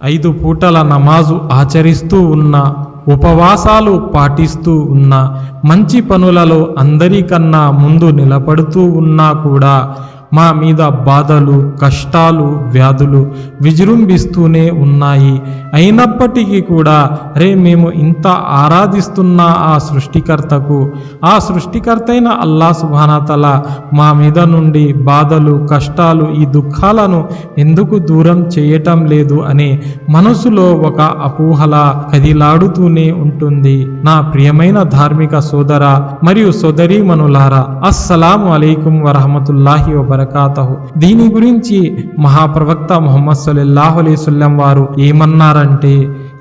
ఐదు పూటల నమాజు ఆచరిస్తూ ఉన్న ఉపవాసాలు పాటిస్తూ ఉన్న మంచి పనులలో అందరికన్నా ముందు నిలబడుతూ ఉన్నా కూడా మా మీద బాధలు కష్టాలు వ్యాధులు విజృంభిస్తూనే ఉన్నాయి. అయినప్పటికీ కూడా రే మేము ఇంత ఆరాధిస్తున్న ఆ సృష్టికర్తకు ఆ సృష్టికర్తైన అల్లా సుభానతల మా మీద నుండి బాధలు కష్టాలు ఈ దుఃఖాలను ఎందుకు దూరం చేయటం లేదు అని మనసులో ఒక అపోహల కదిలాడుతూనే ఉంటుంది. నా ప్రియమైన ధార్మిక సోదర మరియు సోదరీమణులారా అస్సలాము అలైకుం వరహమతుల్లాహి వబరకాతహు దీని గురించి మహాప్రవక్త ముహమ్మద్ సల్లల్లాహు అలైవల్లం వారు ఏమన్నారంటే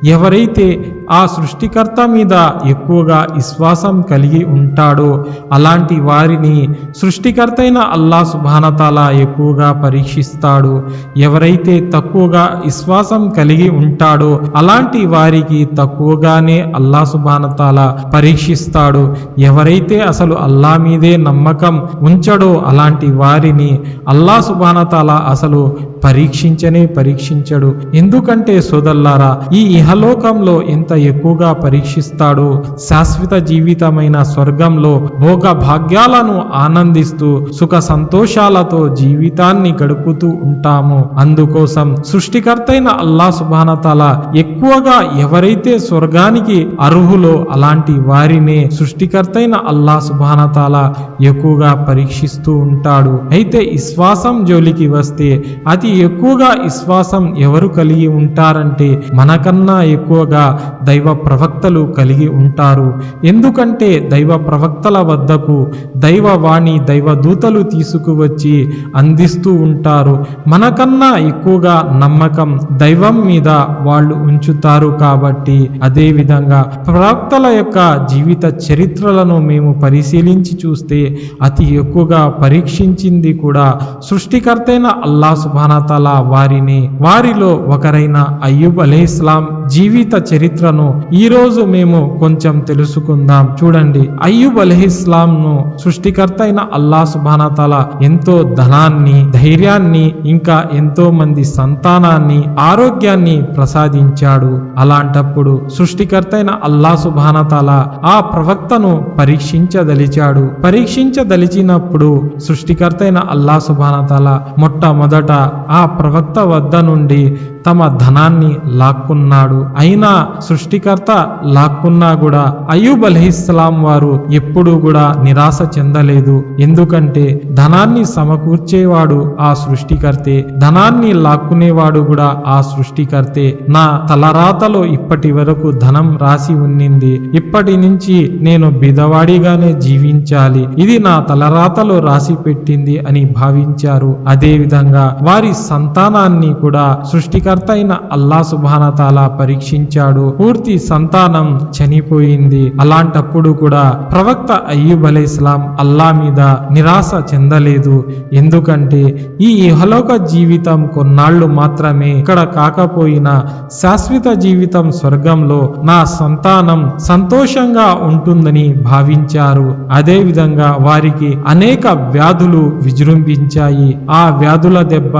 ఎవరైతే ఆ సృష్టికర్త మీద ఎక్కువగా విశ్వాసం కలిగి ఉంటాడో అలాంటి వారిని సృష్టికర్తైన అల్లా సుభానతాల ఎక్కువగా పరీక్షిస్తాడు. ఎవరైతే తక్కువగా విశ్వాసం కలిగి ఉంటాడో అలాంటి వారికి తక్కువగానే అల్లా సుభానతాల పరీక్షిస్తాడు. ఎవరైతే అసలు అల్లా మీదే నమ్మకం ఉంచడో అలాంటి వారిని అల్లా సుభానతాల అసలు పరీక్షించనే పరీక్షించడు. ఎందుకంటే సోదల్లారా ఈ ఇహలోకంలో ఎంత ఎక్కువగా పరీక్షిస్తాడో శాశ్వత జీవితమైన స్వర్గంలో భోగ భాగ్యాలను ఆనందిస్తూ సుఖ సంతోషాలతో జీవితాన్ని గడుపుతూ ఉంటాము. అందుకోసం సృష్టికర్తైన అల్లా సుభానతల ఎక్కువగా ఎవరైతే స్వర్గానికి అర్హులో అలాంటి వారినే సృష్టికర్తైన అల్లా సుభానతల ఎక్కువగా పరీక్షిస్తూ ఉంటాడు. అయితే విశ్వాసం జోలికి వస్తే అతి ఎక్కువగా విశ్వాసం ఎవరు కలిగి ఉంటారంటే మనకన్నా ఎక్కువగా దైవ ప్రవక్తలు కలిగి ఉంటారు. ఎందుకంటే దైవ ప్రవక్తల వద్దకు దైవ వాణి దైవ దూతలు తీసుకువచ్చి అందిస్తూ ఉంటారు. మనకన్నా ఎక్కువగా నమ్మకం దైవం మీద వాళ్ళు ఉంచుతారు కాబట్టి అదే విధంగా ప్రవక్తల యొక్క జీవిత చరిత్రలను మేము పరిశీలించి చూస్తే అతి ఎక్కువగా పరీక్షించింది కూడా సృష్టికర్తైన అల్లా సుబానతల వారిని వారిలో ఒకరైన అయ్యూబ్ అలే ఇస్లాం జీవిత చరిత్రను ఈ రోజు మేము కొంచెం తెలుసుకుందాం. చూడండి అయ్యూబ్ అలహిస్లాం ను సృష్టికర్త అయిన అల్లా సుబానతల ఎంతో ధనాన్ని ధైర్యాన్ని ఇంకా ఎంతో మంది సంతానాన్ని ఆరోగ్యాన్ని ప్రసాదించాడు. అలాంటప్పుడు సృష్టికర్త అయిన అల్లా సుబానతల ఆ ప్రవక్తను పరీక్షించదలిచాడు. పరీక్షించదలిచినప్పుడు సృష్టికర్త అయిన అల్లా సుబానతల మొట్టమొదట ఆ ప్రవక్త వద్ద నుండి తమ ధనాన్ని లాక్కున్నాడు. అయినా సృష్టికర్త లాక్కున్నా కూడా అయ్యూబ్ అలహిస్లాం వారు ఎప్పుడూ కూడా నిరాశ చెందలేదు. ఎందుకంటే ధనాన్ని సమకూర్చేవాడు ఆ సృష్టికర్తే ధనాన్ని లాక్కునేవాడు కూడా ఆ సృష్టికర్తే. నా తలరాతలో ఇప్పటి వరకు ధనం రాసి ఉన్నింది. ఇప్పటి నుంచి నేను బిదవాడిగానే జీవించాలి. ఇది నా తలరాతలో రాసి పెట్టింది అని భావించారు. అదే విధంగా వారి సంతానాన్ని కూడా సృష్టికర్త అయిన అల్లా సుబానతాల పరీక్షించాడు. పూర్తి సంతానం చనిపోయింది. అలాంటప్పుడు కూడా ప్రవక్త అయ్యూబ్ అలై ఇస్లాం అల్లా మీద నిరాశ చెందలేదు. ఎందుకంటే ఈ ఇహలోక జీవితం కొన్నాళ్ళు మాత్రమే ఇక్కడ కాకపోయినా శాశ్వత జీవితం స్వర్గంలో నా సంతానం సంతోషంగా ఉంటుందని భావించారు. అదే విధంగా వారికి అనేక వ్యాధులు విజృంభించాయి. ఆ వ్యాధుల దెబ్బ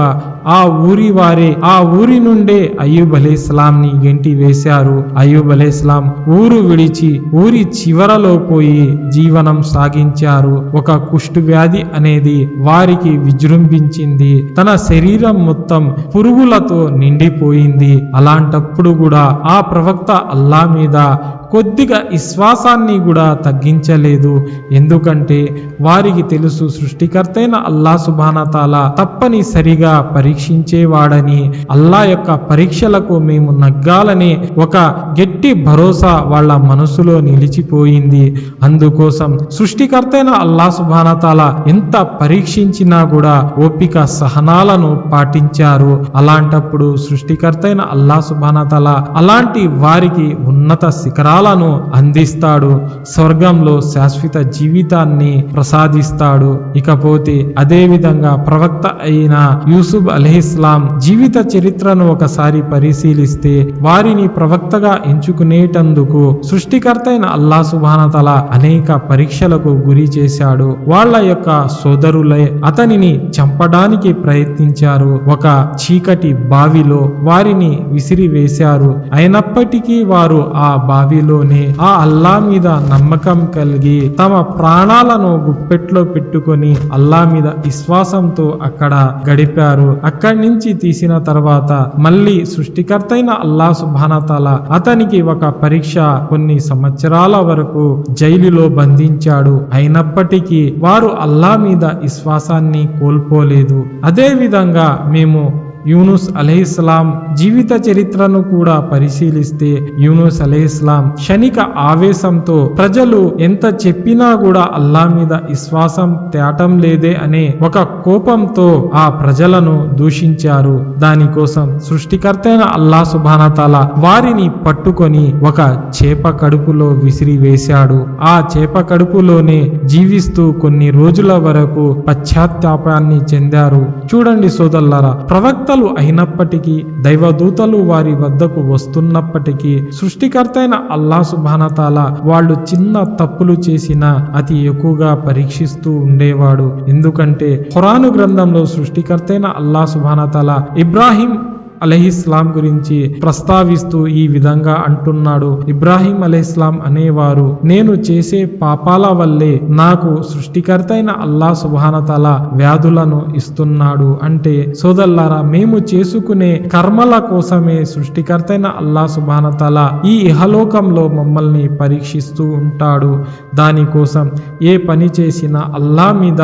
ఆ ఊరి వారే ఆ ఊరి నుండే అయ్యూబ్ అలే ని గెంటి వేశారు. అయ్యూబ్ అలే ఊరు విడిచి ఊరి చివరలో పోయి జీవనం సాగించారు. ఒక కుష్టు వ్యాధి అనేది వారికి విజృంభించింది. తన శరీరం మొత్తం పురుగులతో నిండిపోయింది. అలాంటప్పుడు కూడా ఆ ప్రవక్త అల్లా మీద కొద్దిగా విశ్వాసాన్ని కూడా తగ్గించలేదు. ఎందుకంటే వారికి తెలుసు సృష్టికర్తైన అల్లా సుబానతాల తప్పనిసరిగా పరీక్షించేవాడని అల్లా యొక్క పరీక్షలకు మేము నగ్గాలని ఒక గట్టి భరోసా వాళ్ళ మనసులో నిలిచిపోయింది. అందుకోసం సృష్టికర్తైన అల్లా సుబానతాల ఎంత పరీక్షించినా కూడా ఓపిక సహనాలను పాటించారు. అలాంటప్పుడు సృష్టికర్తైన అల్లా సుబానతాల అలాంటి వారికి ఉన్నత శిఖరాలు ఫలాలను అందిస్తాడు. స్వర్గంలో శాశ్వత జీవితాన్ని ప్రసాదిస్తాడు. ఇకపోతే అదే విధంగా ప్రవక్త అయిన యూసుఫ్ అలహిస్లాం జీవిత చరిత్రను ఒకసారి పరిశీలిస్తే వారిని ప్రవక్తగా ఎంచుకునేటందుకు సృష్టికర్త అయిన అల్లా సుభానతల అనేక పరీక్షలకు గురి చేశాడు. వాళ్ళ యొక్క సోదరులే అతనిని చంపడానికి ప్రయత్నించారు. ఒక చీకటి బావిలో వారిని విసిరివేశారు. అయినప్పటికీ వారు ఆ బావిలోనే ఆ అల్లా మీద నమ్మకం కలిగి తమ ప్రాణాలను గుప్పెట్లో పెట్టుకొని అల్లా మీద విశ్వాసంతో అక్కడ గడిపారు. అక్కడి నుంచి తీసిన తర్వాత మళ్ళీ సృష్టికర్తైన అల్లా సుభానతాల అతనికి ఒక పరీక్ష కొన్ని సంవత్సరాల వరకు జైలులో బంధించాడు. అయినప్పటికీ వారు అల్లా మీద విశ్వాసాన్ని కోల్పోలేదు. అదే విధంగా మేము యూనుస్ అలహిస్లాం జీవిత చరిత్రను కూడా పరిశీలిస్తే యూనుస్ అలహిస్లాం క్షణిక ఆవేశంతో ప్రజలు ఎంత చెప్పినా కూడా అల్లా మీద విశ్వాసం తేటం లేదే అనే ఒక కోపంతో ఆ ప్రజలను దూషించారు. దానికోసం సృష్టికర్తైన అల్లా సుబానతాల వారిని పట్టుకొని ఒక చేప కడుపులో విసిరి వేశాడు. ఆ చేప కడుపులోనే జీవిస్తూ కొన్ని రోజుల వరకు పశ్చాత్తాపాన్ని చెందారు. చూడండి సోదల్లారా ప్రవక్తలు అయినప్పటికీ దైవదూతలు వారి వద్దకు వస్తున్నప్పటికీ సృష్టికర్త అయిన అల్లా సుభానతాల వాళ్ళు చిన్న తప్పులు చేసినా అతి ఎక్కువగా పరీక్షిస్తూ ఉండేవాడు. ఎందుకంటే ఖురాను గ్రంథంలో సృష్టికర్తైన అల్లా సుభానతాల ఇబ్రాహీం అలహిస్లాం గురించి ప్రస్తావిస్తూ ఈ విధంగా అంటున్నాడు. ఇబ్రాహీం అలహిస్లాం అనేవారు నేను చేసే పాపాల వల్లే నాకు సృష్టికర్త అయిన అల్లా సుభానతల వ్యాధులను ఇస్తున్నాడు. అంటే సోదల్లారా మేము చేసుకునే కర్మల కోసమే సృష్టికర్త అయిన అల్లా సుభానతల ఈ ఇహలోకంలో మమ్మల్ని పరీక్షిస్తూ ఉంటాడు. దానికోసం ఏ పని చేసినా అల్లా మీద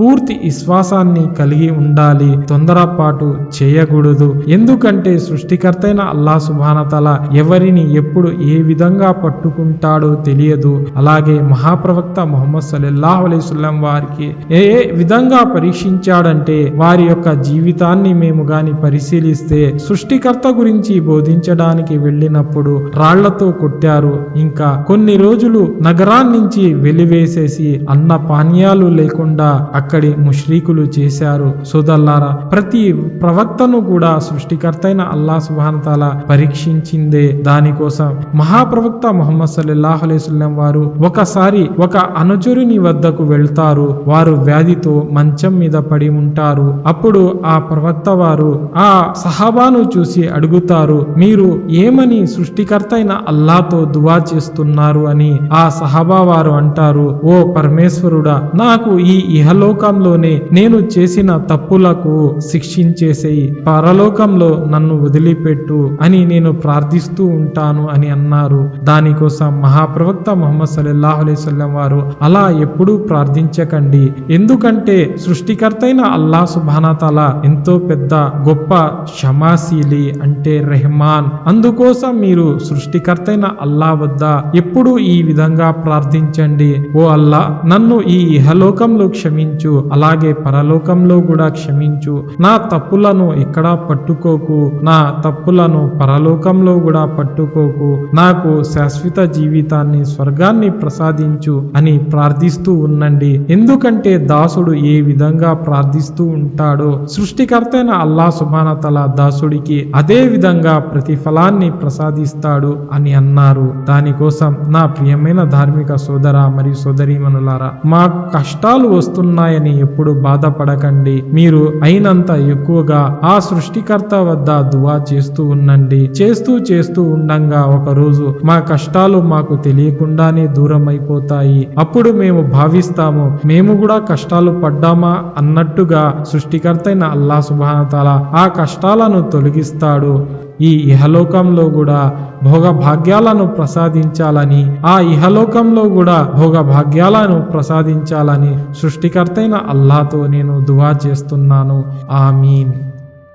పూర్తి విశ్వాసాన్ని కలిగి ఉండాలి. తొందరపాటు చేయకూడదు. ఎందుకు ఎందుకంటే సృష్టికర్తైన అల్లా సుభానతల ఎవరిని ఎప్పుడు ఏ విధంగా పట్టుకుంటాడో తెలియదు. అలాగే మహాప్రవక్త మొహమ్మద్ సల్లల్లాహు అలైస్లం వారికి ఏ ఏ విధంగా పరీక్షించాడంటే వారి యొక్క జీవితాన్ని మేము గాని పరిశీలిస్తే సృష్టికర్త గురించి బోధించడానికి వెళ్ళినప్పుడు రాళ్ళతో కొట్టారు. ఇంకా కొన్ని రోజులు నగరాన్నించి వెలివేసేసి అన్న పానీయాలు లేకుండా అక్కడి ముష్రీకులు చేశారు. సోదల్లారా ప్రతి ప్రవక్తను కూడా సృష్టికర్త అయిన అల్లా సుబానతాల పరీక్షించిందే. దానికోసం మహాప్రవక్త మొహమ్మద్ సల్లాహ్ అలైస్లం వారు ఒకసారి ఒక అనుచరుని వద్దకు వెళ్తారు. వారు వ్యాధితో మంచం మీద పడి ఉంటారు. అప్పుడు ఆ ప్రవక్త వారు ఆ సహాబాను చూసి అడుగుతారు మీరు ఏమని సృష్టికర్త అయిన అల్లాతో దువా చేస్తున్నారు అని? ఆ సహాబా వారు అంటారు ఓ పరమేశ్వరుడా నాకు ఈ ఇహలోకంలోనే నేను చేసిన తప్పులకు శిక్షించేసేయి. పరలోకంలో నన్ను వదిలిపెట్టు అని నేను ప్రార్థిస్తూ ఉంటాను అని అన్నారు. దానికోసం మహాప్రవక్త మొహమ్మద్ సల్లల్లాహు అలైవల్లం వారు అలా ఎప్పుడూ ప్రార్థించకండి. ఎందుకంటే సృష్టికర్తైన అల్లా సుభానతల ఎంతో పెద్ద గొప్ప క్షమాశీలి అంటే రెహమాన్. అందుకోసం మీరు సృష్టికర్తైన అల్లా వద్ద ఎప్పుడు ఈ విధంగా ప్రార్థించండి. ఓ అల్లా నన్ను ఈ ఇహలోకంలో క్షమించు అలాగే పరలోకంలో కూడా క్షమించు. నా తప్పులను ఎక్కడా పట్టుకోకు. నా తప్పులను పరలోకంలో కూడా పట్టుకోకు. నాకు శాశ్వత జీవితాన్ని స్వర్గాన్ని ప్రసాదించు అని ప్రార్థిస్తూ ఉండండి. ఎందుకంటే దాసుడు ఏ విధంగా ప్రార్థిస్తూ ఉంటాడో సృష్టికర్తైన అల్లా సుబానతల దాసుడికి అదే విధంగా ప్రతిఫలాన్ని ప్రసాదిస్తాడు అని అన్నారు. దానికోసం నా ప్రియమైన ధార్మిక సోదర మరియు సోదరీమణులారా మా కష్టాలు వస్తున్నాయని ఎప్పుడు బాధపడకండి. మీరు అయినంత ఎక్కువగా ఆ సృష్టికర్త వద్ద దువా చేస్తూ ఉండండి. చేస్తూ చేస్తూ ఉండంగా ఒక రోజు మా కష్టాలు మాకు తెలియకుండానే దూరం అయిపోతాయి అప్పుడు మేము భావిస్తాము మేము కూడా కష్టాలు పడ్డామా అన్నట్టుగా సృష్టికర్తైన అల్లా సుబానతాల ఆ కష్టాలను తొలగిస్తాడు. ఈ ఇహలోకంలో కూడా భోగ భాగ్యాలను ప్రసాదించాలని ఆ ఇహలోకంలో కూడా భోగ భాగ్యాలను ప్రసాదించాలని సృష్టికర్తైన అల్లాతో నేను దువా చేస్తున్నాను. ఆమీన్.